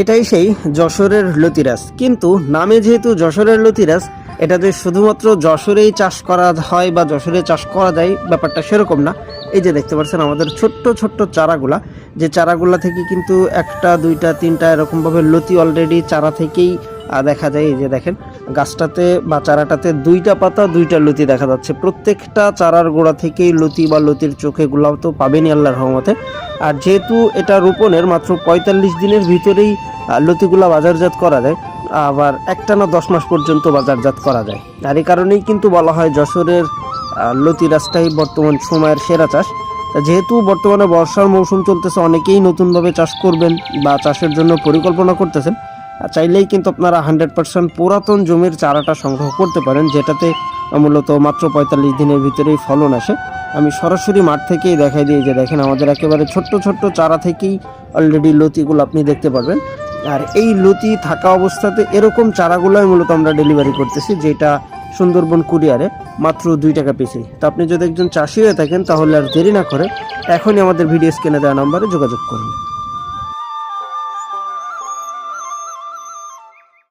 এটাই সেই যশোরের লতিরাস কিন্তু নামে যেহেতু যশোরের লতিরাস এটা যে শুধুমাত্র যশোরেই চাষ করা হয় বা যশোরে চাষ করা যায় ব্যাপারটা সেরকম না। এই যে দেখতে পাচ্ছেন আমাদের ছোট্ট ছোট্ট চারাগুলা, যে চারাগুলা থেকে কিন্তু একটা, দুইটা, তিনটা এরকমভাবে লতি অলরেডি চারা থেকেই দেখা যায়। এই যে দেখেন গাছটাতে বা চারাটাতে দুইটা পাতা, দুইটা লতি দেখা যাচ্ছে। প্রত্যেকটা চারার গোড়া থেকেই লতি বা লতির চোখে গুলাও তো পাবেনই আল্লাহর রহমতে। আর যেহেতু এটা রোপণের মাত্র পঁয়তাল্লিশ দিনের ভিতরেই লতিগুলা বাজারজাত করা যায়, আবার একটা না দশ মাস পর্যন্ত বাজারজাত করা যায়। আর এই কারণেই কিন্তু বলা হয় যশোরের লতি রাস্তাই বর্তমান সময়ের সেরা চাষ। যেহেতু বর্তমানে বর্ষার মৌসুম চলতেছে, অনেকেই নতুনভাবে চাষ করবেন বা চাষের জন্য পরিকল্পনা করতেছেন। চাইলেই কিন্তু আপনারা হান্ড্রেড পার্সেন্ট পুরাতন জমির চারাটা সংগ্রহ করতে পারেন, যেটাতে মূলত মাত্র পঁয়তাল্লিশ দিনের ভিতরেই ফলন আসে। আমি সরাসরি মাঠ থেকেই দেখাই দিই যে দেখেন আমাদের একেবারে ছোট্ট ছোট্ট চারা থেকেই অলরেডি লতিগুলো আপনি দেখতে পারবেন। আর এই লতি থাকা অবস্থাতে এরকম চারাগুলোই মূলত আমরা ডেলিভারি করতেছি, যেটা সুন্দরবন কুরিয়ারে মাত্র দুই টাকা পিসি তো আপনি যদি একজন চাষি হয়ে থাকেন, তাহলে আর দেরি না করে এখনই আমাদের ভিডিও স্ক্রিনে দেওয়া নাম্বারে যোগাযোগ করুন।